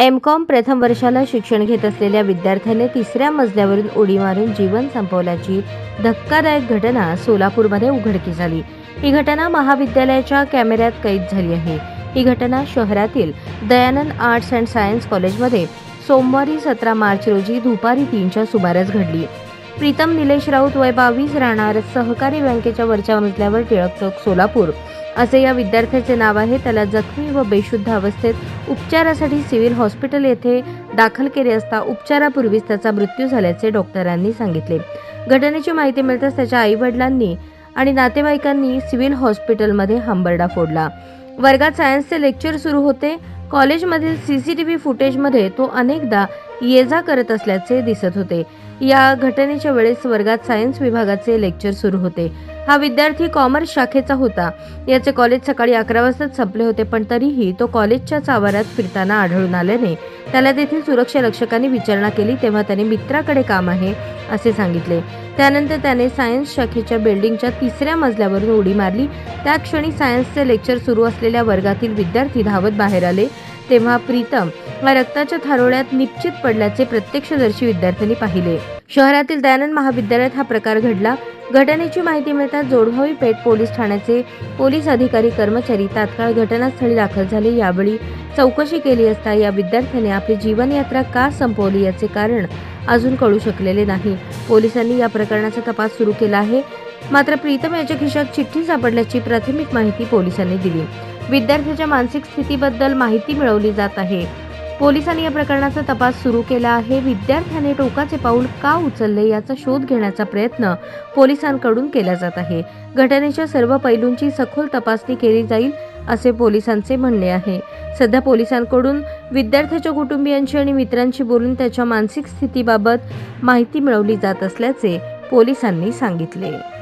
M com प्रथम वर्षाला शिक्षण घेत असलेल्या विद्यार्थ्याने तिसऱ्या मजल्यावरून उडी मारून जीवन संपवल्याची धक्कादायक घटना सोलापूरमध्ये उघडकीस झाली ही घटना महाविद्यालयाच्या कॅमेऱ्यात कैद झाली आहे. ही घटना शहरातील दयानंद आर्ट्स अँड सायन्स कॉलेजमध्ये सोमवारी सतरा मार्च रोजी दुपारी तीनच्या सुमारास घडली. प्रीतम निलेश राऊत वय बावीस राहणार. सहकारी बँकेच्या वरच्या मजल्यावर टिळक चौक सोलापूर. असे या विद्यार्थ्याचे नाव आहे. त्याला जखमी व बेशुद्ध अवस्थेत उपचारासाठी सिव्हिल हॉस्पिटल येथे दाखल केले असता उपचारापूर्वीच त्याचा मृत्यू झाल्याचे डॉक्टरांनी सांगितले. घटनेची माहिती मिळताच त्याच्या आईवडिलांनी आणि नातेवाईकांनी सिव्हिल हॉस्पिटलमध्ये हंबरडा फोडला. वर्गात सायन्सचे लेक्चर सुरू होते. कॉलेजमधील सी सी टी व्ही फुटेजमध्ये तो अनेकदा ये जा करत असल्याचे दिसत होते. या घटनेच्या वेळेस वर्गात सायन्स विभागाचे लेक्चर सुरू होते. हा विद्यार्थी कॉमर्स शाखेचा होता. याचे कॉलेज सकाळी अकरा वाजताच संपले होते पण तरीही तो कॉलेजच्याच आवारात फिरताना आढळून आल्याने त्याला तेथील सुरक्षा रक्षकांनी विचारणा केली तेव्हा त्याने मित्राकडे काम आहे असे सांगितले. त्यानंतर त्याने सायन्स शाखेच्या बिल्डिंगच्या तिसऱ्या मजल्यावरून उडी मारली. त्या क्षणी सायन्सचे लेक्चर सुरू असलेल्या वर्गातील विद्यार्थी धावत बाहेर आले. तेव्हा प्रीतम हा रक्ताच्या थारोळ्यात निश्चित पडल्याचे प्रत्यक्षदर्शी विद्यार्थ्यांनी पाहिले. शहरातील दयानंद महाविद्यालयात हा प्रकार घडला. घटनेची माहिती मिळताच जोडभावी पेठ पोलीस ठाण्याचे पोलीस अधिकारी कर्मचारी तात्काळ घटनास्थळी दाखल झाले. यावेळी चौकशी केली असता या विद्यार्थ्याने आपली जीवनयात्रा का संपवली याचे कारण अजून कळू शकलेले नाही. पोलिसांनी या प्रकरणाचा तपास सुरू केला आहे. मात्र प्रीतम याच्या खिशात चिठ्ठी सापडल्याची प्राथमिक माहिती पोलिसांनी दिली. विद्यार्थ्याच्या मानसिक स्थितीबद्दल माहिती मिळवली जात आहे. पोलिसांनी या प्रकरणाचा तपास सुरू केला आहे. विद्यार्थ्याने टोकाचे पाऊल का उचलले याचा शोध घेण्याचा प्रयत्न पोलिसांकडून केला जात आहे. घटनेच्या सर्व पैलूंची सखोल तपासणी केली जाईल असे पोलिसांचे म्हणणे आहे. सध्या पोलिसांकडून विद्यार्थ्याच्या कुटुंबियांशी आणि मित्रांशी बोलून त्याच्या मानसिक स्थितीबाबत माहिती मिळवली जात असल्याचे पोलिसांनी सांगितले.